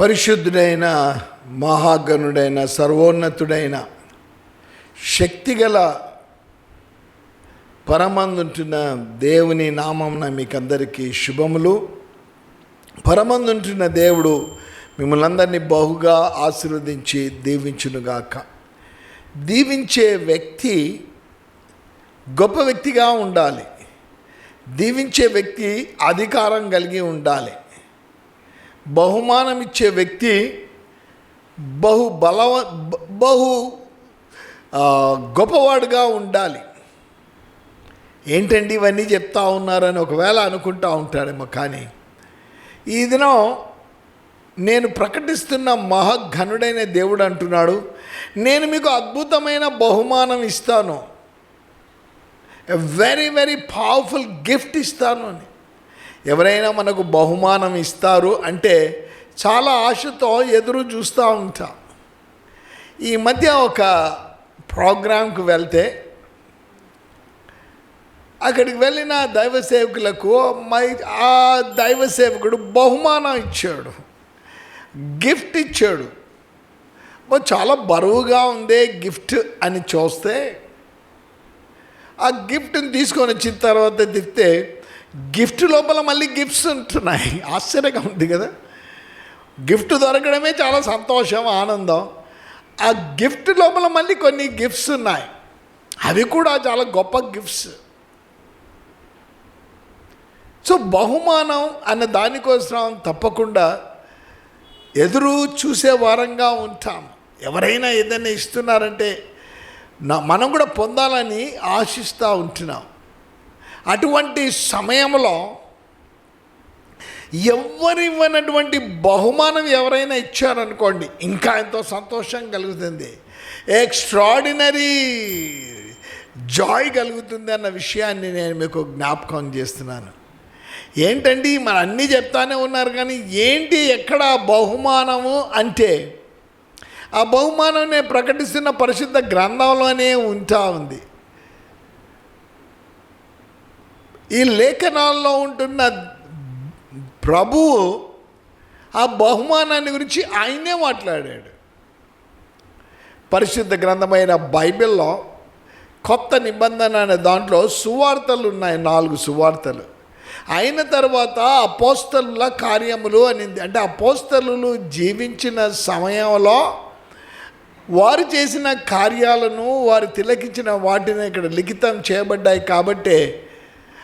పరిశుద్ధుడైన మహాగణుడైన సర్వోన్నతుడైన శక్తిగల పరమందుంటున్న దేవుని నామంన మీకందరికీ శుభములు. పరమందుంటున్న దేవుడు మిమ్మల్ని అందరినీ బహుగా ఆశీర్వదించి దీవించునుగాక. దీవించే వ్యక్తి గొప్ప వ్యక్తిగా ఉండాలి. దీవించే వ్యక్తి అధికారం కలిగి ఉండాలి. బహుమానం ఇచ్చే వ్యక్తి బహు బలవ బహు గొప్పవాడుగా ఉండాలి. ఏంటండి ఇవన్నీ చెప్తా ఉన్నారని ఒకవేళ అనుకుంటా ఉంటాడేమో కానీ ఈ దినం నేను ప్రకటిస్తున్న మహాఘనుడైన దేవుడు అంటున్నాడు నేను మీకు అద్భుతమైన బహుమానం ఇస్తాను. వెరీ వెరీ పవర్ఫుల్ గిఫ్ట్ ఇస్తాను అని. ఎవరైనా మనకు బహుమానం ఇస్తారు అంటే చాలా ఆశతో ఎదురు చూస్తూ ఉంటాం. ఈ మధ్య ఒక ప్రోగ్రాంకు వెళ్తే అక్కడికి వెళ్ళిన దైవ సేవకులకు మై ఆ దైవ సేవకుడు బహుమానం ఇచ్చాడు. గిఫ్ట్ ఇచ్చాడు. చాలా బరువుగా ఉంది గిఫ్ట్ అని చూస్తే ఆ గిఫ్ట్ని తీసుకొని వచ్చిన తర్వాత తిప్పితే గిఫ్ట్ లోపల మళ్ళీ గిఫ్ట్స్ ఉంటున్నాయి. ఆశ్చర్యంగా ఉంది కదా? గిఫ్ట్ దొరకడమే చాలా సంతోషం ఆనందం. ఆ గిఫ్ట్ లోపల మళ్ళీ కొన్ని గిఫ్ట్స్ ఉన్నాయి. అవి కూడా చాలా గొప్ప గిఫ్ట్స్. సో బహుమానం అన్న దానికోసం తప్పకుండా ఎదురు చూసే వారంగా ఉంటాం. ఎవరైనా ఏదైనా ఇస్తున్నారంటే నా మనం కూడా పొందాలని ఆశిస్తూ ఉంటున్నాం. అటువంటి సమయంలో ఎవరివ్వనటువంటి బహుమానం ఎవరైనా ఇచ్చారనుకోండి ఇంకా ఎంతో సంతోషం కలుగుతుంది. ఎక్స్ట్రాడినరీ జాయ్ కలుగుతుంది అన్న విషయాన్ని నేను మీకు జ్ఞాపకం చేస్తున్నాను. ఏంటండి మన అన్నీ చెప్తానే ఉన్నారు కానీ ఏంటి ఎక్కడ బహుమానము అంటే ఆ బహుమానం నేను ప్రకటిస్తున్న పరిశుద్ధ గ్రంథంలోనే ఉంటా ఉంది. ఈ లేఖనాల్లో ఉంటున్న ప్రభువు ఆ బహుమానాన్ని గురించి ఆయనే మాట్లాడాడు. పరిశుద్ధ గ్రంథమైన బైబిల్లో కొత్త నిబంధన అనే దాంట్లో సువార్తలు ఉన్నాయి నాలుగు సువార్తలు. అయిన తర్వాత అపోస్తలుల కార్యములు అనింది అంటే అపోస్తలు జీవించిన సమయంలో వారు చేసిన కార్యాలను వారు తిలకించిన వాటిని ఇక్కడ లిఖితం చేయబడ్డాయి కాబట్టే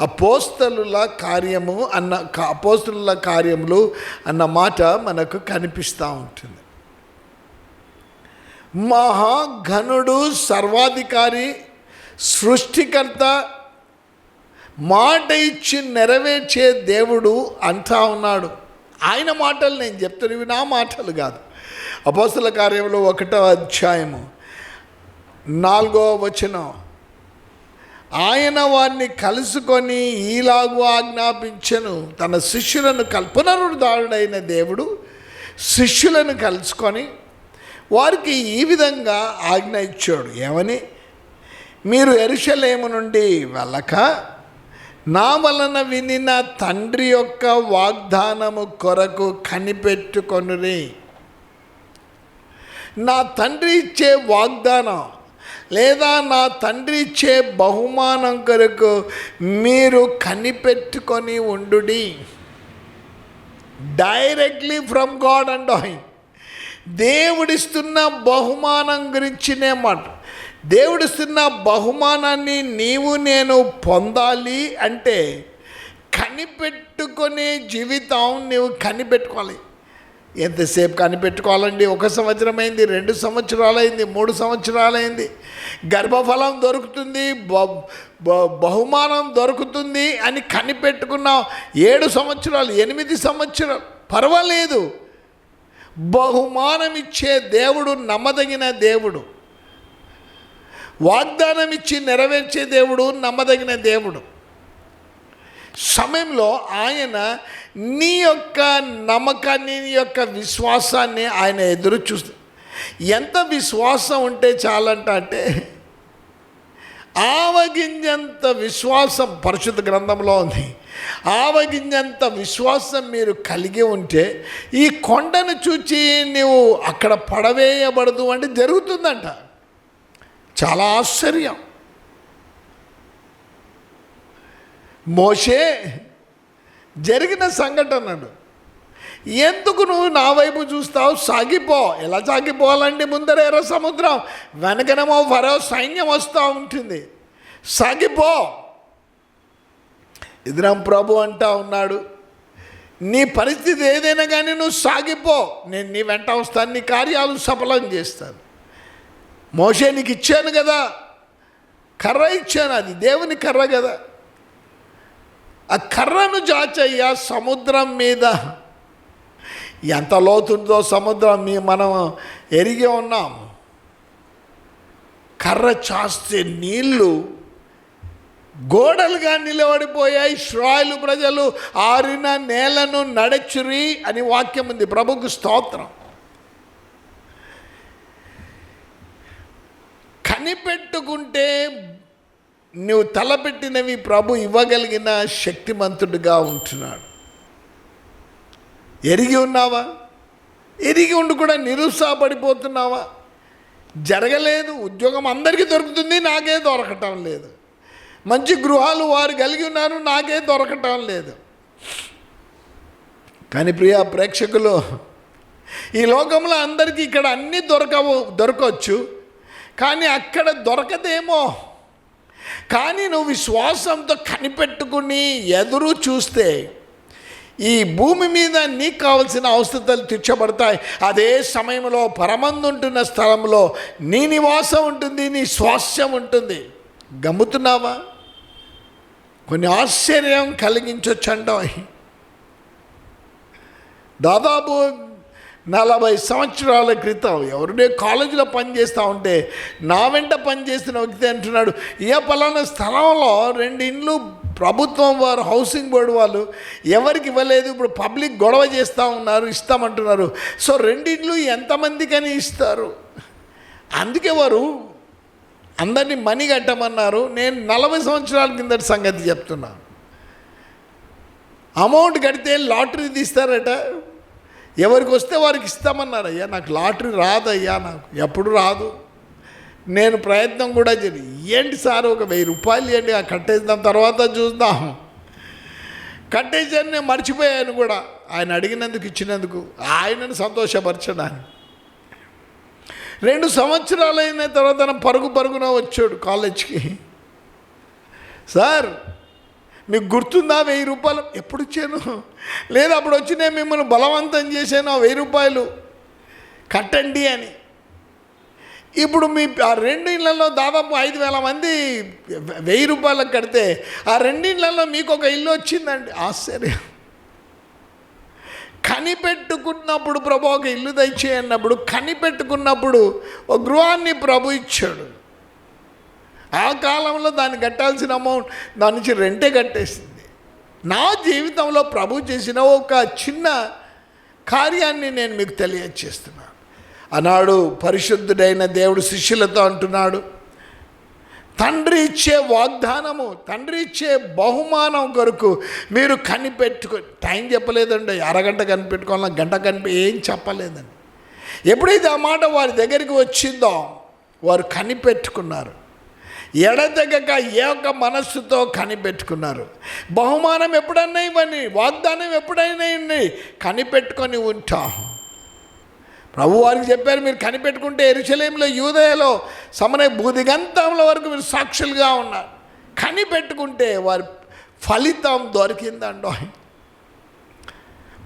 అపోస్తలుల కార్యము అన్న అపోస్తలుల కార్యములు అన్న మాట మనకు కనిపిస్తూ ఉంటుంది. మహాఘనుడు సర్వాధికారి సృష్టికర్త మాట ఇచ్చి నెరవేర్చే దేవుడు అంటా ఉన్నాడు. ఆయన మాటలు నేను చెప్తాను ఇవి నా మాటలు కాదు. అపోస్తుల కార్యంలో ఒకటో అధ్యాయము నాలుగో వచనం. ఆయన వారిని కలుసుకొని ఈలాగు ఆజ్ఞాపించను. తన శిష్యులను కల్ పునరుద్ధారుడైన దేవుడు శిష్యులను కలుసుకొని వారికి ఈ విధంగా ఆజ్ఞ ఇచ్చాడు. ఏమని? మీరు ఎరుషలేము నుండి వెళ్ళక నా వలన వినిన తండ్రి యొక్క వాగ్దానము కొరకు కనిపెట్టుకొనురే. నా తండ్రి ఇచ్చే వాగ్దానం లేదా నా తండ్రి ఇచ్చే బహుమానం కొరకు మీరు కనిపెట్టుకొని ఉండుడి. డైరెక్ట్లీ ఫ్రమ్ గాడ్ అండ్ ఆయన దేవుడిస్తున్న బహుమానం గురించినే మాట. దేవుడిస్తున్న బహుమానాన్ని నీవు నేను పొందాలి అంటే కనిపెట్టుకునే జీవితం నీవు కనిపెట్టుకోవాలి. ఎంతసేపు కనిపెట్టుకోవాలండి? ఒక సంవత్సరం అయింది రెండు సంవత్సరాలు అయింది మూడు సంవత్సరాలు అయింది గర్భఫలం దొరుకుతుంది బహుమానం దొరుకుతుంది అని కనిపెట్టుకున్న. ఏడు సంవత్సరాలు ఎనిమిది సంవత్సరాలు పర్వాలేదు. బహుమానం ఇచ్చే దేవుడు నమ్మదగిన దేవుడు. వాగ్దానం ఇచ్చి నెరవేర్చే దేవుడు నమ్మదగిన దేవుడు. సమయంలో ఆయన నీ యొక్క నమ్మకాన్ని నీ యొక్క విశ్వాసాన్ని ఆయన ఎదురు చూస్తూ. ఎంత విశ్వాసం ఉంటే చాలంట అంటే ఆవగింజంత విశ్వాసం పరిశుద్ధ గ్రంథంలో ఉంది. ఆవగింజంత విశ్వాసం మీరు కలిగి ఉంటే ఈ కొండను చూచి నువ్వు అక్కడ పడవేయబడదు అంటే జరుగుతుందంట. చాలా ఆశ్చర్యం. మోషే జరిగిన సంఘటనలు ఎందుకు నువ్వు నా వైపు చూస్తావు? సాగిపో. ఎలా సాగిపోవాలంటే ముందర ఎర్ర సముద్రం? వెనకనేమో ఫరో సైన్యం వస్తూ ఉంటుంది. సాగిపో. ఇదిరాం ప్రభు అంటా ఉన్నాడు నీ పరిస్థితి ఏదైనా కానీ నువ్వు సాగిపో. నేను నీ వెంట వస్తాను నీ కార్యాలు సఫలం చేస్తాను. మోషే నీకు ఇచ్చాను కదా. కర్ర ఇచ్చాను అది. దేవుని కర్ర కదా. ఆ కర్రను జాచయ్యా సముద్రం మీద. ఎంత లోతుందో సముద్రం మీ మనం ఎరిగి ఉన్నాం. కర్ర చాస్తే నీళ్ళు గోడలుగా నిలబడిపోయాయి శ్రాయులు ప్రజలు ఆరిన నేలను నడచురి అని వాక్యం ఉంది. ప్రభుకు స్తోత్రం. కనిపెట్టుకుంటే నువ్వు తలపెట్టినవి ప్రభు ఇవ్వగలిగిన శక్తిమంతుడిగా ఉంటున్నాడు. ఎరిగి ఉన్నావా? ఎరిగి ఉండి కూడా నిరుత్సాహపడిపోతున్నావా? జరగలేదు ఉద్యోగం అందరికీ దొరుకుతుంది నాకే దొరకటం లేదు. మంచి గృహాలు వారు కలిగి ఉన్నారు నాకే దొరకటం లేదు. కానీ ప్రియా ప్రేక్షకులు ఈ లోకంలో అందరికీ ఇక్కడ అన్నీ దొరకవు దొరకవచ్చు. కానీ అక్కడ దొరకదేమో. కానీ నువ్వు విశ్వాసంతో కనిపెట్టుకుని ఎదురు చూస్తే ఈ భూమి మీద నీకు కావలసిన అవసరతలు తీర్చబడతాయి. అదే సమయంలో పరమందుంటున్న స్థలంలో నీ నివాసం ఉంటుంది నీ స్వాస్యం ఉంటుంది. గమ్ముతున్నావా? కొన్ని ఆశ్చర్యం కలిగించొచ్చు అంటాం దాదాపు నలభై సంవత్సరాల క్రితం ఎవరినే కాలేజీలో పనిచేస్తూ ఉంటే నా వెంట పనిచేసిన వ్యక్తి అంటున్నాడు ఏ పలానా స్థలంలో రెండు ఇండ్లు ప్రభుత్వం వారు హౌసింగ్ బోర్డు వాళ్ళు ఎవరికి ఇవ్వలేదు ఇప్పుడు పబ్లిక్ గొడవ చేస్తూ ఉన్నారు ఇస్తామంటున్నారు. సో రెండిండ్లు ఎంతమందికని ఇస్తారు? అందుకే వారు అందరినీ మనీ కట్టమన్నారు. నేను నలభై సంవత్సరాల కిందటి సంగతి చెప్తున్నాను అమౌంట్ కడితే లాటరీ తీస్తారట. ఎవరికి వస్తే వారికి ఇస్తామన్నారు అయ్యా నాకు లాటరీ రాదయ్యా నాకు ఎప్పుడు రాదు. నేను ప్రయత్నం కూడా చేయను. ఏంటి సార్ ఒక వెయ్యి రూపాయలు ఇవ్వండి ఆ కట్టేద్దాం తర్వాత చూద్దాం. కట్టేసాను నేను మర్చిపోయాను కూడా. ఆయన అడిగినందుకు ఇచ్చినందుకు ఆయనను సంతోషపరచడానికి. రెండు సంవత్సరాలు అయిన తర్వాత పరుగు పరుగున వచ్చాడు కాలేజ్కి. సార్ మీకు గుర్తుందా వెయ్యి రూపాయలు? ఎప్పుడు ఇచ్చాను? లేదు అప్పుడు వచ్చి నేను మిమ్మల్ని బలవంతం చేశాను ఆ వెయ్యి రూపాయలు. కట్టండి అని. ఇప్పుడు మీ ఆ రెండు ఇళ్ళలో దాదాపు ఐదు వేల మంది వెయ్యి రూపాయలకు కడితే ఆ రెండిళ్ళలో మీకు ఒక ఇల్లు వచ్చిందండి. ఆశ్చర్యం. కనిపెట్టుకున్నప్పుడు ప్రభు ఒక ఇల్లు దయచేయన్నప్పుడు కనిపెట్టుకున్నప్పుడు ఒక గృహాన్ని ప్రభు ఇచ్చాడు. ఆ కాలంలో దాన్ని కట్టాల్సిన అమౌంట్ దాని నుంచి రెంటే కట్టేసింది. నా జీవితంలో ప్రభు చేసిన ఒక చిన్న కార్యాన్ని నేను మీకు తెలియజేస్తున్నాను ఆనాడు పరిశుద్ధుడైన దేవుడు శిష్యులతో అంటున్నాడు తండ్రి ఇచ్చే వాగ్దానము తండ్రి ఇచ్చే బహుమానం కొరకు మీరు కనిపెట్టుకో టైం చెప్పలేదండి అరగంట కనిపెట్టుకోవాలని గంట కనిపి ఏం చెప్పలేదండి. ఎప్పుడైతే ఆ మాట వారి దగ్గరికి వచ్చిందో వారు కనిపెట్టుకున్నారు. ఎడతెగక ఏ ఒక్క మనస్సుతో కనిపెట్టుకున్నారు. బహుమానం ఎప్పుడన్నా ఇవ్వని వాగ్దానం ఎప్పుడైనా ఇవ్వండి కనిపెట్టుకొని ఉంటాం. ప్రభు వారికి చెప్పారు మీరు కనిపెట్టుకుంటే ఎరుశలేంలో యూదయలో సమనే బూదిగంతంలో వరకు మీరు సాక్షులుగా ఉన్నారు. కనిపెట్టుకుంటే వారి ఫలితం దొరికిందండో.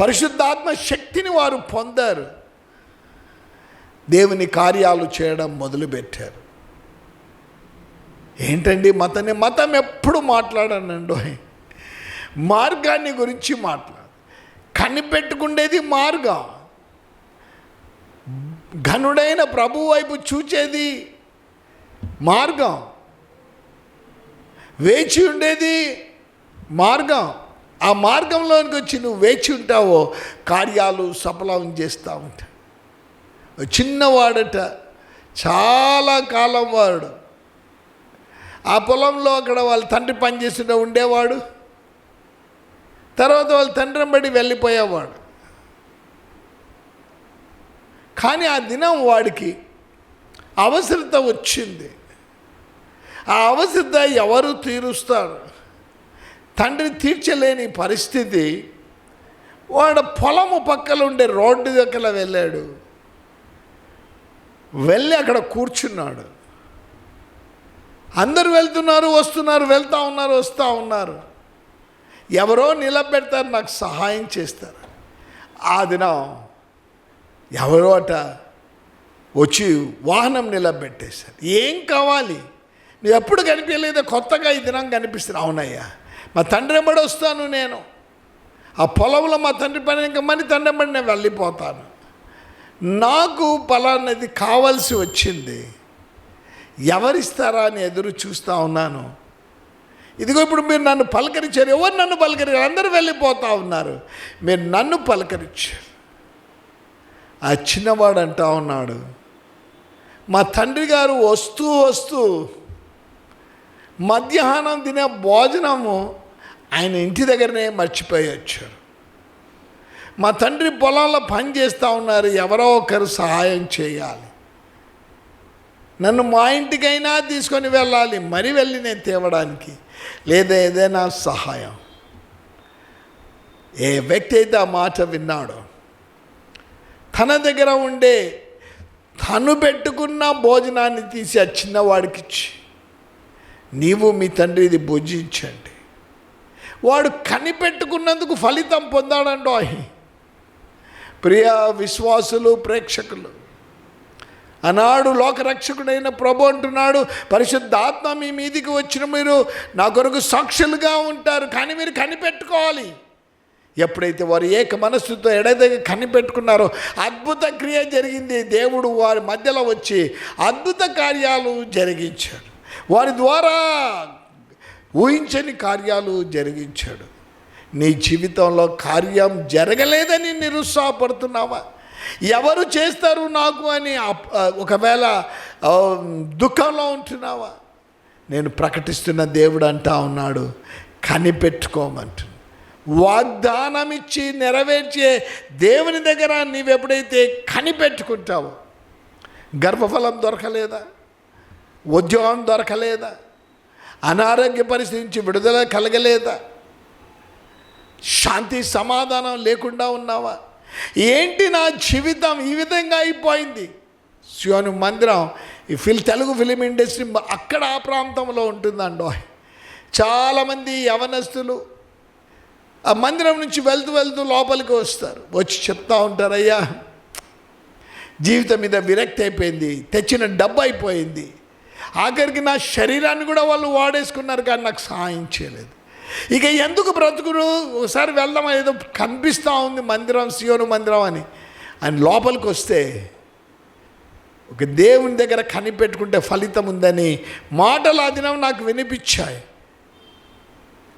పరిశుద్ధాత్మ శక్తిని వారు పొందారు. దేవుని కార్యాలు చేయడం మొదలుపెట్టారు. ఏంటండి మతని? మతం ఎప్పుడు మాట్లాడనండో మార్గాన్ని గురించి మాట్లాడు కనిపెట్టుకుండేది మార్గం. ఘనుడైన ప్రభు వైపు చూచేది మార్గం. వేచి ఉండేది మార్గం. ఆ మార్గంలోనికి వచ్చి నువ్వు వేచి ఉంటావో కార్యాలు సఫలం చేస్తూ ఉంటావు చిన్నవాడట చాలా కాలం వాడు. ఆ పొలంలో అక్కడ వాళ్ళ తండ్రి పనిచేస్తుంటే ఉండేవాడు. తర్వాత వాళ్ళ తండ్రిని బడి వెళ్ళిపోయేవాడు. కానీ ఆ దినం వాడికి అవసరత వచ్చింది. ఆ అవసరత ఎవరు తీరుస్తారు? తండ్రి తీర్చలేని పరిస్థితి. వాడు పొలము పక్కన ఉండే రోడ్డు దగ్గర వెళ్ళాడు. వెళ్ళి అక్కడ కూర్చున్నాడు. అందరు వెళ్తున్నారు వస్తున్నారు వెళ్తూ ఉన్నారు వస్తూ ఉన్నారు. ఎవరో నిలబెడతారు నాకు సహాయం చేస్తారు. ఆ దినం ఎవరో అట వచ్చి వాహనం నిలబెట్టేశారు. ఏం కావాలి? నువ్వు ఎప్పుడు కనిపించలేదో కొత్తగా ఈ దినం కనిపిస్తుంది. అవునయ్యా మా తండ్రి ఎంబడి వస్తాను నేను. ఆ పొలంలో మా తండ్రి పని ఇంకా మని తండ్రి ఎంబడి నేను వెళ్ళిపోతాను. నాకు పలానది కావాల్సి వచ్చింది. ఎవరిస్తారా అని ఎదురు చూస్తూ ఉన్నాను. ఇదిగో ఇప్పుడు మీరు నన్ను పలకరించారు. ఎవరు నన్ను పలకరించారు? అందరూ వెళ్ళిపోతూ ఉన్నారు. మీరు నన్ను పలకరించారు. ఆ చిన్నవాడు అంటా ఉన్నాడు మా తండ్రి గారు వస్తూ వస్తూ మధ్యాహ్నం తినే భోజనము ఆయన ఇంటి దగ్గరనే మర్చిపోయి వచ్చారు. మా తండ్రి పొలంలో పని చేస్తూ ఉన్నారు. ఎవరో ఒకరు సహాయం చేయాలి. నన్ను మా ఇంటికైనా తీసుకొని వెళ్ళాలి. మరి వెళ్ళి నేను తేవడానికి. లేదా ఏదైనా సహాయం. ఏ వ్యక్తి అయితే ఆ మాట విన్నాడో తన దగ్గర ఉండే తను పెట్టుకున్న భోజనాన్ని తీసి ఆ చిన్నవాడికి ఇచ్చి నీవు మీ తండ్రి ఇది భుజించండి. వాడు కనిపెట్టుకున్నందుకు ఫలితం పొందాడండో ప్రియ విశ్వాసులు ప్రేక్షకులు ఆనాడు లోకరక్షకుడైన ప్రభు అంటున్నాడు పరిశుద్ధాత్మ మీ మీదికి వచ్చిన మీరు నా కొరకు సాక్షులుగా ఉంటారు కానీ మీరు కనిపెట్టుకోవాలి. ఎప్పుడైతే వారు ఏక మనస్సుతో ఎడదగ కనిపెట్టుకున్నారో అద్భుత క్రియ జరిగింది. దేవుడు వారి మధ్యలో వచ్చి అద్భుత కార్యాలు జరిగించాడు. వారి ద్వారా ఊహించని కార్యాలు జరిగించాడు. నీ జీవితంలో కార్యం జరగలేదని నిరుత్సాహపడుతున్నావా? ఎవరు చేస్తారు నాకు అని ఒకవేళ దుఃఖంలో ఉంటున్నావా? నేను ప్రకటిస్తున్న దేవుడు అంటా ఉన్నాడు కనిపెట్టుకోమంటున్నాడు వాగ్దానం ఇచ్చి నెరవేర్చే దేవుని దగ్గర నీవెప్పుడైతే కనిపెట్టుకుంటావో గర్భఫలం దొరకలేదా? ఉద్యోగం దొరకలేదా? అనారోగ్య పరిస్థితి నుంచి విడుదల కలగలేదా? శాంతి సమాధానం లేకుండా ఉన్నావా? ఏంటి నా జీవితం? ఈ విధంగా అయిపోయింది. శివను మందిరం ఈ ఫిల్ తెలుగు ఫిలిం ఇండస్ట్రీ అక్కడ ఆ ప్రాంతంలో ఉంటుందండో చాలామంది యవనస్తులు ఆ మందిరం నుంచి వెళ్తూ వెళ్తూ లోపలికి వస్తారు. వచ్చి చెప్తా ఉంటారయ్యా జీవితం మీద విరక్తి అయిపోయింది తెచ్చిన డబ్బు అయిపోయింది. ఆఖరికి నా శరీరాన్ని కూడా వాళ్ళు వాడేసుకున్నారు కానీ నాకు సహాయం చేయలేదు. ఇక ఎందుకు బ్రతుకుడు? ఒకసారి వెళ్దాం ఏదో కనిపిస్తూ ఉంది మందిరం సియోను మందిరం అని. అని లోపలికి వస్తే ఒక దేవుని దగ్గర కనిపెట్టుకుంటే ఫలితం ఉందని మాటలు ఆ నాకు వినిపించాయి.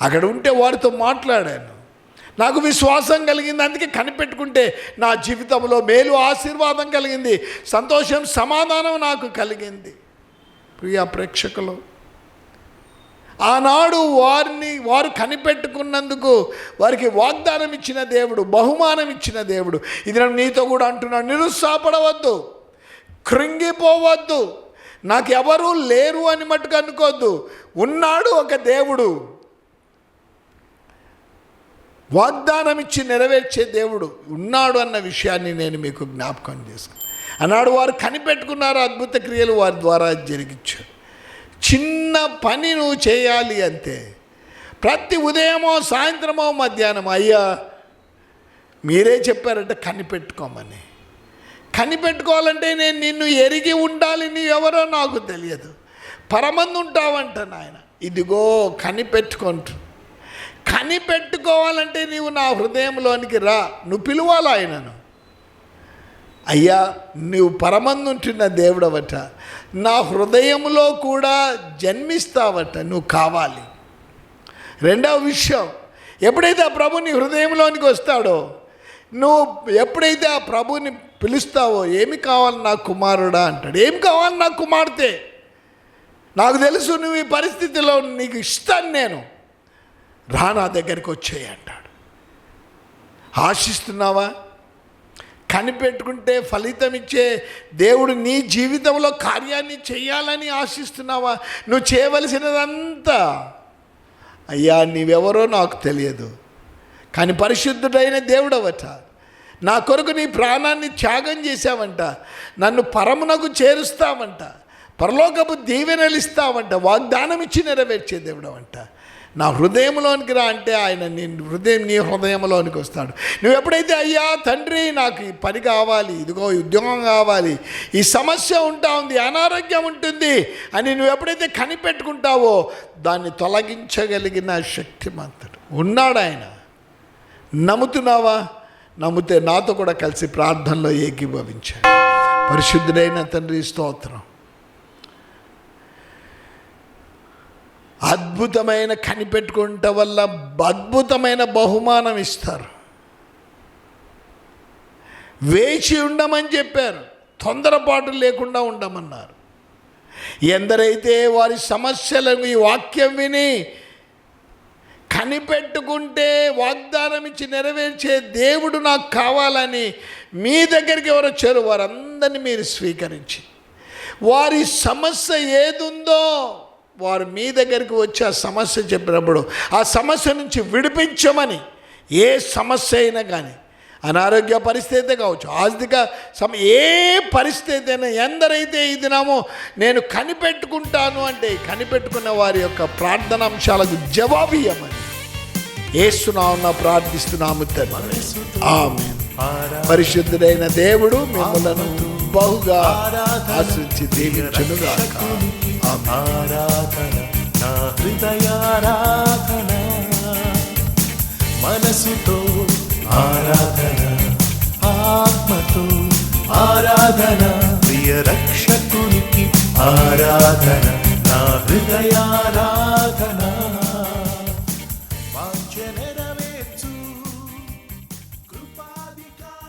అక్కడ ఉంటే వారితో మాట్లాడాను. నాకు విశ్వాసం కలిగింది అందుకే కనిపెట్టుకుంటే నా జీవితంలో మేలు ఆశీర్వాదం కలిగింది సంతోషం సమాధానం నాకు కలిగింది. ప్రియ ప్రేక్షకులు ఆనాడు వారిని వారు కనిపెట్టుకున్నందుకు వారికి వాగ్దానం ఇచ్చిన దేవుడు బహుమానం ఇచ్చిన దేవుడు. ఇది నేను నీతో కూడా అంటున్నాను నిరుత్సాహపడవద్దు. కృంగిపోవద్దు. నాకు ఎవరూ లేరు అని మట్టుకు అనుకోవద్దు ఉన్నాడు ఒక దేవుడు. వాగ్దానం ఇచ్చి నెరవేర్చే దేవుడు ఉన్నాడు అన్న విషయాన్ని నేను మీకు జ్ఞాపకం చేసుకున్నాను అన్నాడు వారు కనిపెట్టుకున్నారు అద్భుత క్రియలు వారి ద్వారా జరిగించారు. చిన్న పని నువ్వు చేయాలి అంతే. ప్రతి ఉదయమో సాయంత్రమో మధ్యాహ్నం అయ్యా మీరే చెప్పారంటే కనిపెట్టుకోమని. కనిపెట్టుకోవాలంటే నేను నిన్ను ఎరిగి ఉండాలి నీవెవరో నాకు తెలియదు. పరమందు ఉంటావంట నాయన. ఇదిగో కనిపెట్టుకుంటు. కనిపెట్టుకోవాలంటే నీవు నా హృదయంలోనికి రా. నువ్వు పిలువాలి ఆయనను? అయ్యా నువ్వు పరమన్నుంటున్న దేవుడవట. నా హృదయంలో కూడా జన్మిస్తావట నువ్వు కావాలి. రెండవ విషయం ఎప్పుడైతే ఆ ప్రభు నీ హృదయంలోనికి వస్తాడో నువ్వు ఎప్పుడైతే ఆ ప్రభుని పిలుస్తావో ఏమి కావాలి నా కుమారుడా అంటాడు. ఏం కావాలి నా కుమార్తె? నాకు తెలుసు నువ్వు ఈ పరిస్థితిలో నీకు ఇస్తాను నేను. రా నా దగ్గరికి వచ్చేయి అంటాడు. ఆశిస్తున్నావా? కనిపెట్టుకుంటే ఫలితం ఇచ్చే దేవుడు నీ జీవితంలో కార్యాన్ని చేయాలని ఆశిస్తున్నావా? నువ్వు చేయవలసినదంతా అయ్యా నీవెవరో నాకు తెలియదు. కానీ పరిశుద్ధుడైన దేవుడవట. నా కొరకు నీ ప్రాణాన్ని త్యాగం చేశావంట. నన్ను పరమునకు చేరుస్తావంట. పరలోకపు దీవెనలు ఇస్తావంట. వాగ్దానం ఇచ్చి నెరవేర్చే దేవుడవంట. నా హృదయంలోనికి రా అంటే ఆయన నీ హృదయం నీ హృదయంలోనికి వస్తాడు. నువ్వు ఎప్పుడైతే అయ్యా తండ్రి నాకు ఈ పని కావాలి ఇదిగో ఉద్యోగం కావాలి ఈ సమస్య ఉంటా ఉంది అనారోగ్యం ఉంటుంది అని నువ్వు ఎప్పుడైతే కనిపెట్టుకుంటావో దాన్ని తొలగించగలిగిన శక్తిమంతుడు ఉన్నాడు ఆయన. నమ్ముతున్నావా? నమ్మితే నాతో కూడా కలిసి ప్రార్థనలో ఏకీభవించాడు. పరిశుద్ధుడైన తండ్రి స్తోత్రం. అద్భుతమైన కనిపెట్టుకుంట వల్ల అద్భుతమైన బహుమానం ఇస్తారు. వేచి ఉండమని చెప్పారు. తొందరపాటు లేకుండా ఉండమన్నారు. ఎందరైతే వారి సమస్యలను ఈ వాక్యం విని కనిపెట్టుకుంటే వాగ్దానం ఇచ్చి నెరవేర్చే దేవుడు నాకు కావాలని మీ దగ్గరికి ఎవరు వచ్చారు వారందరినీ మీరు స్వీకరించి వారి సమస్య ఏదుందో వారు మీ దగ్గరికి వచ్చి ఆ సమస్య చెప్పినప్పుడు ఆ సమస్య నుంచి విడిపించమని ఏ సమస్య అయినా కానీ అనారోగ్య పరిస్థితి కావచ్చు ఆర్థిక సమ ఏ పరిస్థితి అయినా ఎందరైతే ఇదినామో నేను కనిపెట్టుకుంటాను అంటే కనిపెట్టుకున్న వారి యొక్క ప్రార్థన అంశాలకు జవాబు ఇవ్వమని. ఏస్తున్నామన్న ప్రార్థిస్తున్నాము ఆమె పరిశుద్ధుడైన దేవుడు మిమ్మలను బహుగా ఆశ్రయించి దీవించునుగాక. అపారాధన నా హృదయారాధన. మనసుతో ఆరాధన ఆత్మతో ఆరాధన. ప్రియ రక్షకునికి ఆరాధన నా హృదయారాధన.